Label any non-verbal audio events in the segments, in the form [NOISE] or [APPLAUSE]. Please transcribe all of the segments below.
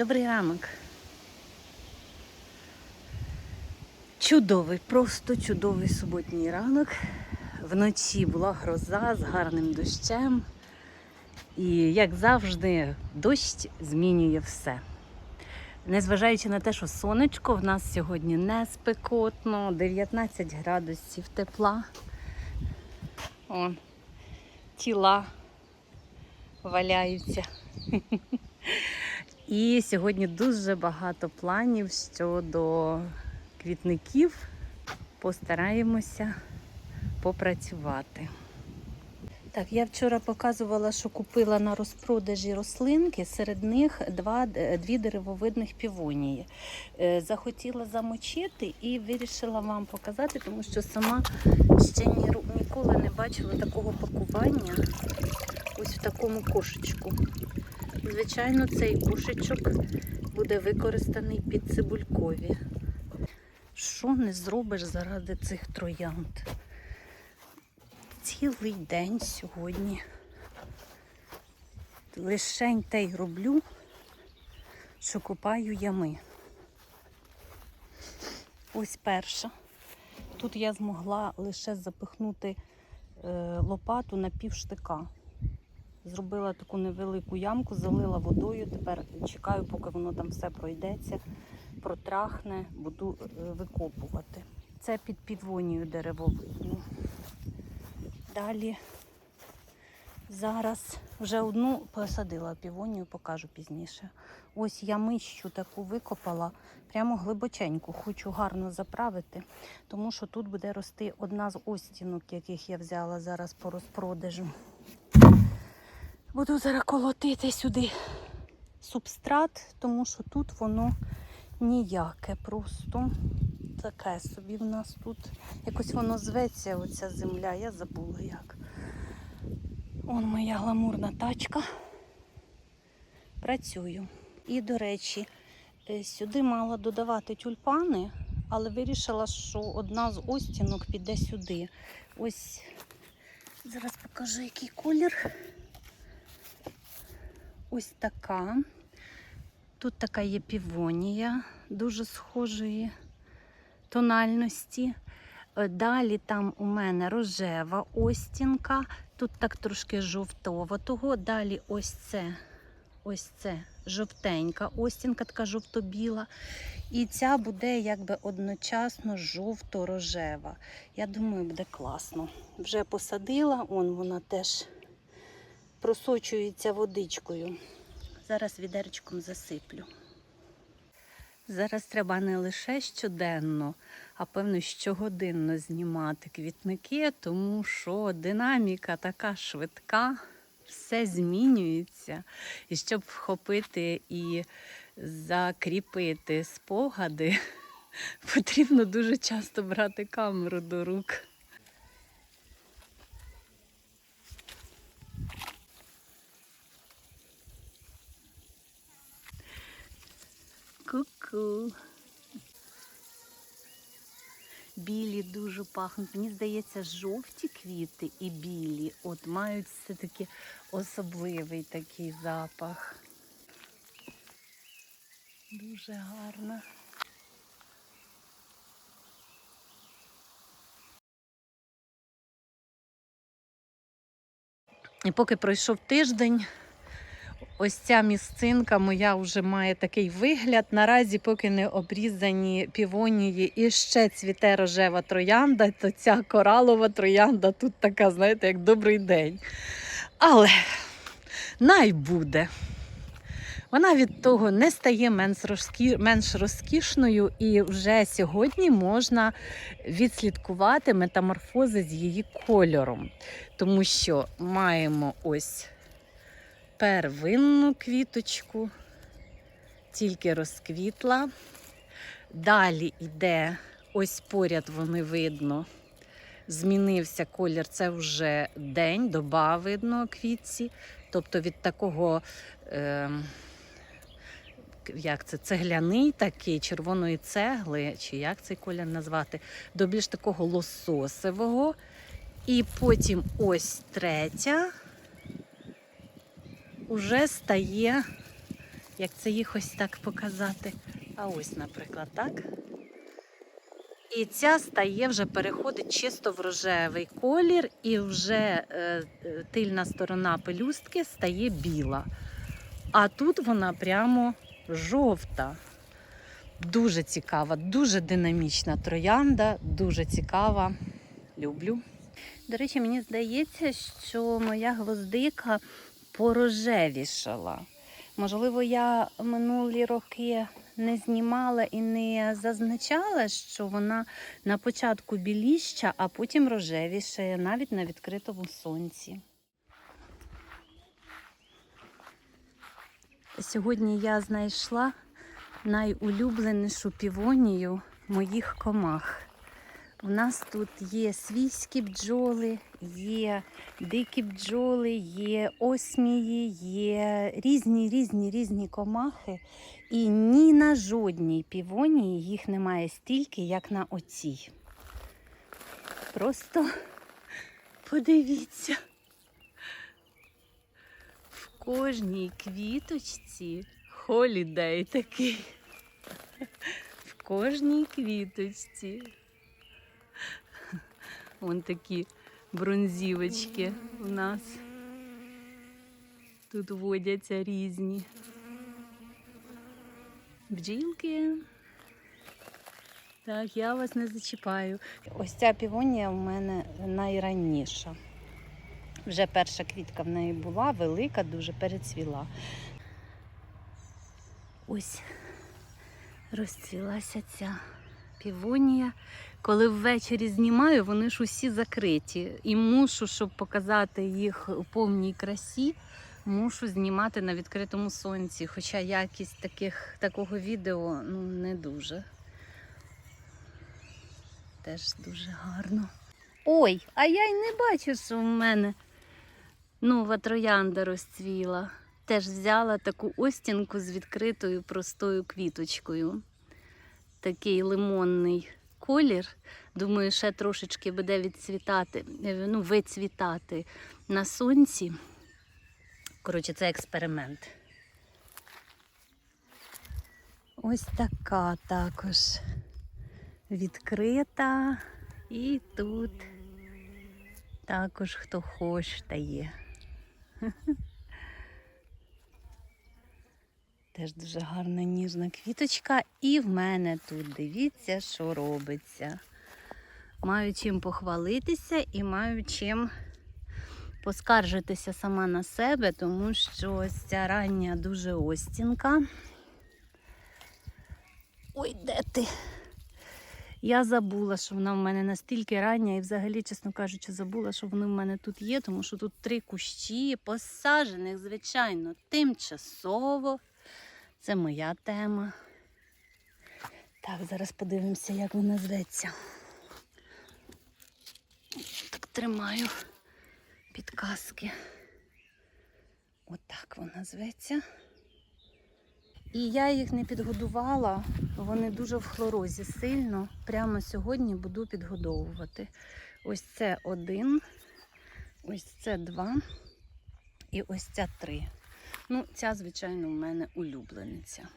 Добрий ранок. Чудовий, просто чудовий суботній ранок. Вночі була гроза з гарним дощем. І, як завжди, дощ змінює все. Незважаючи на те, що сонечко в нас сьогодні не спекотно, 19 градусів тепла. О, тіла валяються. [LAUGHS] І сьогодні дуже багато планів щодо квітників. Постараємося попрацювати. Так, я вчора показувала, що купила на розпродажі рослинки, серед них два, дві деревовидних півонії. Е, Захотіла замочити і вирішила вам показати, тому що сама ще ні, ніколи не бачила такого пакування ось в такому кошечку. Звичайно, цей кошечок буде використаний під цибулькові. Що не зробиш заради цих троянд? Цілий день сьогодні. Лишень те й роблю, що копаю ями. Ось перша. Тут я змогла лише запихнути е, лопату на пів штика. Зробила таку невелику ямку, залила водою. Тепер чекаю, поки воно там все пройдеться, протрахне, буду е, викопувати. Це під півонію деревовидну. Далі зараз вже одну посадила півонію, покажу пізніше. Ось я мищу таку викопала, прямо глибоченьку, хочу гарно заправити, тому що тут буде рости одна з остінок, яких я взяла зараз по розпродажу. Буду зараз колотити сюди субстрат, тому що тут воно ніяке просто. Таке собі в нас тут. Якось воно зветься, оця земля, я забула як. Вон моя гламурна тачка. Працюю. І, до речі, е, сюди мала додавати тюльпани, але вирішила, що одна з остінок піде сюди. Ось зараз покажу, який колір. Ось така. Тут така є півонія, дуже схожої тональності. Е, Далі там у мене рожева остінка, тут так трошки жовтоватого. Далі ось це, ось це жовтенька остінка, така жовто-біла. І ця буде якби одночасно жовто-рожева. Я думаю, буде класно. Вже посадила, он вона теж просочується водичкою. Зараз відерчиком засиплю. Зараз треба не лише щоденно, а певно щогодинно знімати квітники, тому що динаміка така швидка, все змінюється. І щоб вхопити і закріпити спогади, [LAUGHS] потрібно дуже часто брати камеру до рук. Ку-ку. Білі дуже пахнуть. Мені здається, жовті квіти і білі от мають все-таки особливий такий запах. Дуже гарно. І поки пройшов тиждень, ось ця місцинка моя вже має такий вигляд. Наразі, поки не обрізані півонії і ще цвіте рожева троянда, то ця коралова троянда тут така, знаєте, як добрий день. Але най буде. Вона від того не стає менш розкішною, і вже сьогодні можна відслідкувати метаморфози з її кольором. Тому що маємо ось первинну квіточку, тільки розквітла. Далі йде, ось поряд вони видно. Змінився колір, це вже день, доба видно квітці. Тобто від такого, е, як це, цегляний такий, червоної цегли, чи як цей колір назвати, до більш такого лососевого. І потім ось третя уже стає як це їх ось так показати. А ось, наприклад, так. І ця стає вже переходить чисто в рожевий колір, і вже е, е, тильна сторона пелюстки стає біла. А тут вона прямо жовта. Дуже цікава, дуже динамічна троянда, дуже цікава. Люблю. До речі, мені здається, що моя гвоздика порожевішала. Можливо, я минулі роки не знімала і не зазначала, що вона на початку біліща, а потім рожевішає навіть на відкритому сонці. Сьогодні я знайшла найулюбленішу півонію моїх комах. У нас тут є свійські бджоли, є дикі бджоли, є осмії, є різні різні різні комахи. І ні на жодній півонії їх немає стільки, як на оцій. Просто подивіться. В кожній квіточці холідей такий. В кожній квіточці. Вон такі бронзівочки у нас. Тут водяться різні. Бджілки. Так, я вас не зачіпаю. Ось ця півонія в мене найраніша. Вже перша квітка в неї була, велика, дуже перецвіла. Ось розцвілася ця півонія. Коли ввечері знімаю, вони ж усі закриті. І мушу, щоб показати їх у повній красі, мушу знімати на відкритому сонці. Хоча якість таких, такого відео ну, не дуже. Теж дуже гарно. Ой, а я й не бачу, що в мене нова троянда розцвіла. Теж взяла таку остінку з відкритою простою квіточкою. Такий лимонний колір. Думаю, ще трошечки буде відцвітати, е, ну, вицвітати на сонці. Коротше, це експеримент. Ось така також відкрита. І тут також хто хоче та є. [LAUGHS] Теж дуже гарна ніжна квіточка. І в мене тут дивіться, що робиться. Маю чим похвалитися і маю чим поскаржитися сама на себе, тому що ось ця рання дуже остінка. Ой, де ти? Я забула, що вона в мене настільки рання, і взагалі, чесно кажучи, забула, що вони в мене тут є, тому що тут три кущі, посаджених, звичайно, тимчасово. Це моя тема. Так, зараз подивимося, як вона зветься. Так тримаю підказки. Отак вона зветься. І я їх не підгодувала, вони дуже в хлорозі сильно. Прямо сьогодні буду підгодовувати. Ось це один, ось це два і ось ця три. Ну, ця, звичайно, в мене улюблениця.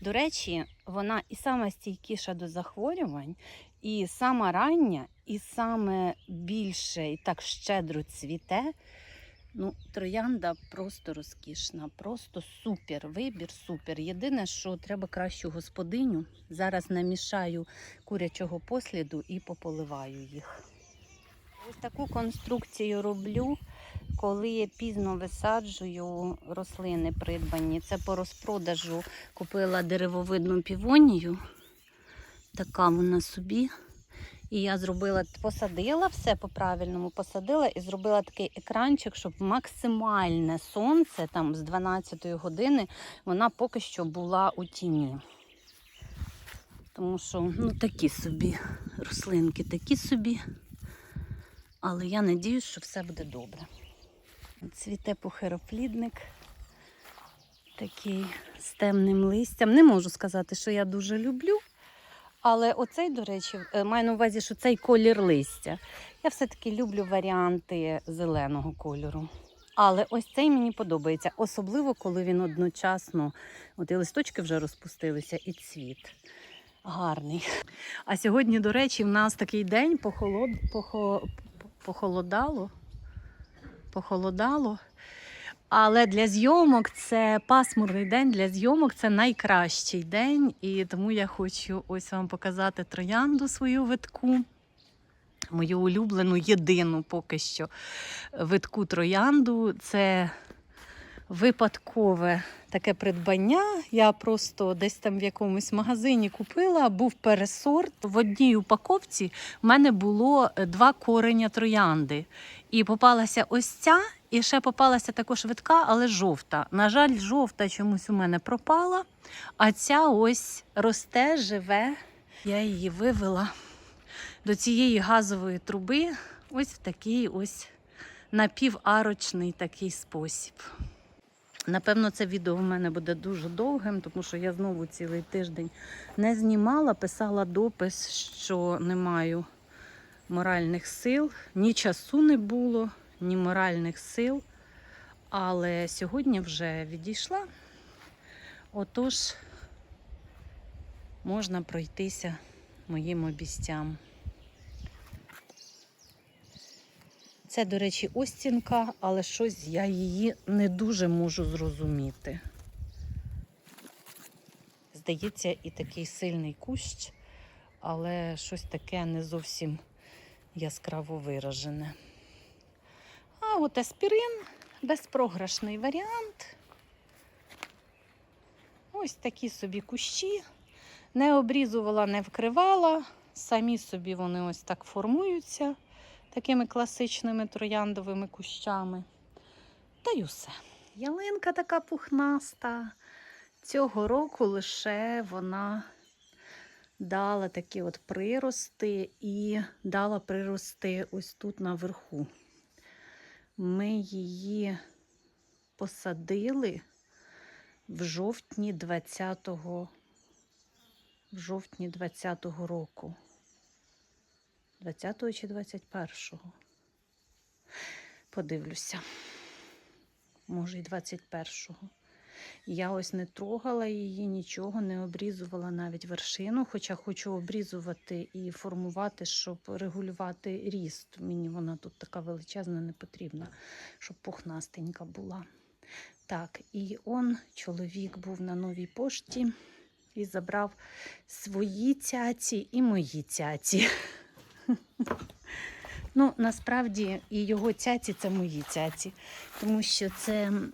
До речі, вона і сама стійкіша до захворювань, і сама рання, і саме більше і так щедро цвіте. Ну, троянда просто розкішна, просто супер. Вибір супер. Єдине, що треба кращу господиню. Зараз намішаю курячого посліду і пополиваю їх. Ось таку конструкцію роблю, коли я пізно висаджую рослини придбані. Це по розпродажу купила деревовидну півонію. Така вона собі. І я зробила, посадила все по-правильному, посадила і зробила такий екранчик, щоб максимальне сонце, там з 12 години, вона поки що була у тіні. Тому що ну, такі собі рослинки, такі собі. Але я надіюсь, що все буде добре. Цвіте похероплідник, такий з темним листям. Не можу сказати, що я дуже люблю. Але оцей, до речі, е, маю на увазі, що цей колір листя. Я все-таки люблю варіанти зеленого кольору. Але ось цей мені подобається, особливо коли він одночасно, от і листочки вже розпустилися, і цвіт. Гарний. А сьогодні, до речі, в нас такий день похолод... похо... похолодало. Похолодало. Але для зйомок це пасмурний день, для зйомок це найкращий день. І тому я хочу ось вам показати троянду свою витку. Мою улюблену, єдину поки що витку троянду. Це випадкове таке придбання. Я просто десь там в якомусь магазині купила, був пересорт. В одній упаковці в мене було два кореня троянди. І попалася ось ця, і ще попалася також витка, але жовта. На жаль, жовта чомусь у мене пропала, а ця ось росте, живе. Я її вивела до цієї газової труби ось в такий ось напіварочний такий спосіб. Напевно, це відео в мене буде дуже довгим, тому що я знову цілий тиждень не знімала, писала допис, що не маю моральних сил, ні часу не було, ні моральних сил. Але сьогодні вже відійшла. Отож, можна пройтися моїм обістям. Це, до речі, остінка, але щось я її не дуже можу зрозуміти. Здається, і такий сильний кущ, але щось таке не зовсім яскраво виражене. А от аспірин безпрограшний варіант. Ось такі собі кущі. Не обрізувала, не вкривала. Самі собі вони ось так формуються такими класичними трояндовими кущами. Та й усе. Ялинка така пухнаста. Цього року лише вона дала такі от прирости і дала прирости ось тут наверху. Ми її посадили в жовтні 20-го в жовтні 20-го року. 20-го чи 21-го. Подивлюся. Може, і 21-го. Я ось не трогала її, нічого, не обрізувала навіть вершину, хоча хочу обрізувати і формувати, щоб регулювати ріст. Мені вона тут така величезна, не потрібна, щоб пухнастенька була. Так, і он чоловік був на новій пошті і забрав свої цяці і мої цяці. [LAUGHS] Ну, насправді і його цяці це мої цяці, тому що це м,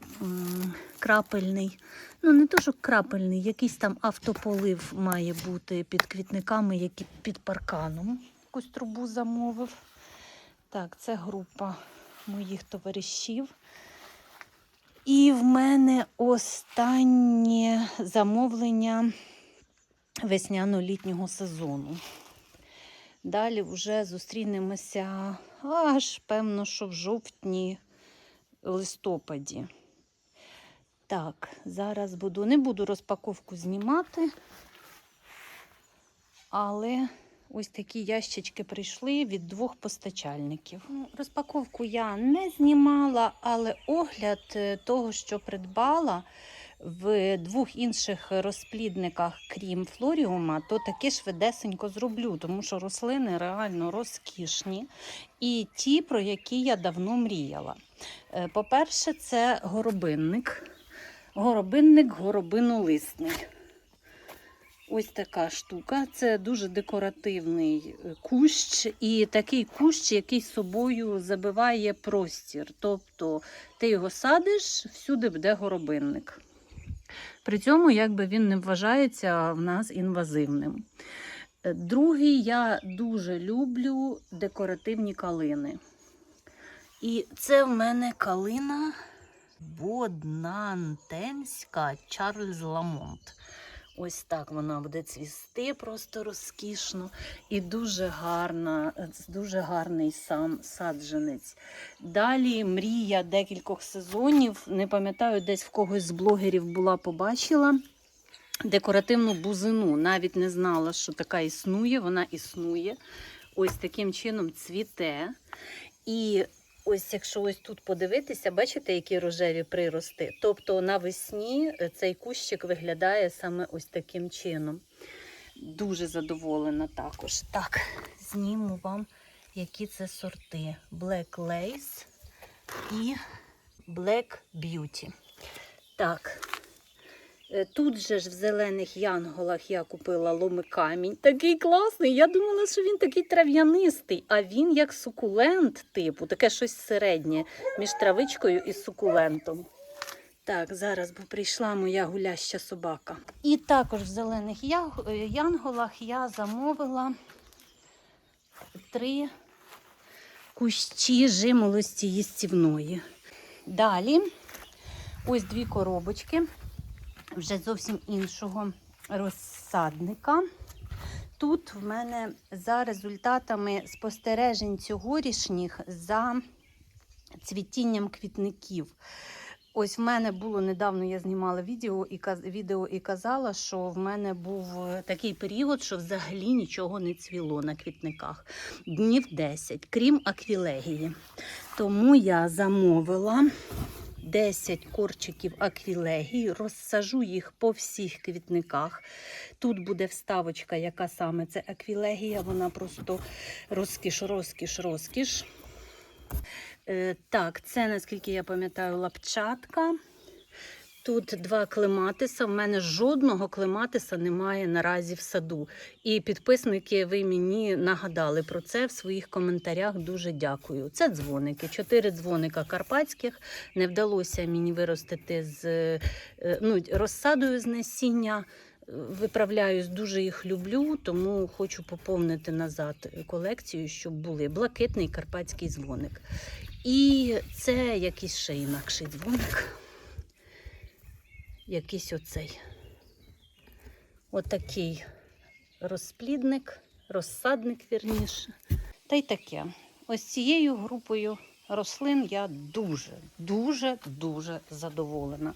крапельний, ну не то, що крапельний, якийсь там автополив має бути під квітниками, які під парканом. Якусь трубу замовив. Так, це група моїх товаришів. І в мене останнє замовлення весняно-літнього сезону. Далі вже зустрінемося аж, певно, що в жовтні, листопаді. Так, зараз буду, не буду розпаковку знімати, але ось такі ящички прийшли від двох постачальників. Ну, Розпаковку я не знімала, але огляд е, того, що придбала в двох інших розплідниках, крім флоріума, то таки швидесенько зроблю, тому що рослини реально розкішні. І ті, про які я давно мріяла. Е, По-перше, це горобинник. Горобинник горобинолисний. Ось така штука. Це дуже декоративний е, кущ, і такий кущ, який собою забиває простір. Тобто ти його садиш, всюди буде горобинник. При цьому якби він не вважається в нас інвазивним. Е, Другий, я дуже люблю декоративні калини. І це в мене калина Боднантенська Чарльз Ламонт. Ось так вона буде цвісти просто розкішно і дуже гарна, дуже гарний сам саджанець. Далі мрія декількох сезонів. Не пам'ятаю, десь в когось з блогерів була, побачила декоративну бузину. Навіть не знала, що така існує. Вона існує. Ось таким чином цвіте. І Ось, якщо ось тут подивитися, бачите, які рожеві прирости. Тобто навесні е, цей кущик виглядає саме ось таким чином. Дуже задоволена також. Так, зніму вам, які це сорти: Black Lace і Black Beauty. Так. Е, Тут же ж в зелених янголах я купила ломикамінь. Такий класний. Я думала, що він такий трав'янистий, а він як сукулент, типу, таке щось середнє між травичкою і сукулентом. Так, зараз бо прийшла моя гуляща собака. І також в зелених е, янголах я замовила три кущі жимолості їстівної. Далі ось дві коробочки вже зовсім іншого розсадника. Тут в мене за результатами спостережень цьогорічніх за цвітінням квітників. Ось в мене було недавно, я знімала відео і, відео і казала, що в мене був е, такий період, що взагалі нічого не цвіло на квітниках. Днів 10, крім аквілегії. Тому я замовила 10 корчиків аквілегії, розсажу їх по всіх квітниках. Тут буде вставочка, яка саме це аквілегія, вона просто розкіш, розкіш, розкіш. Е, так, це, наскільки я пам'ятаю, лапчатка. Тут два клематиса. В мене жодного клематиса немає наразі в саду. І підписники, ви мені нагадали про це в своїх коментарях. Дуже дякую. Це дзвоники. Чотири дзвоника карпатських. Не вдалося мені виростити з е, ну, розсадою з насіння. Виправляюсь, дуже їх люблю, тому хочу поповнити назад колекцію, щоб були блакитний карпатський дзвоник. І це якийсь ще інакший дзвоник. Якийсь оцей. Отакий розплідник, розсадник вірніше. Та й таке. Ось цією групою рослин я дуже, дуже, дуже задоволена.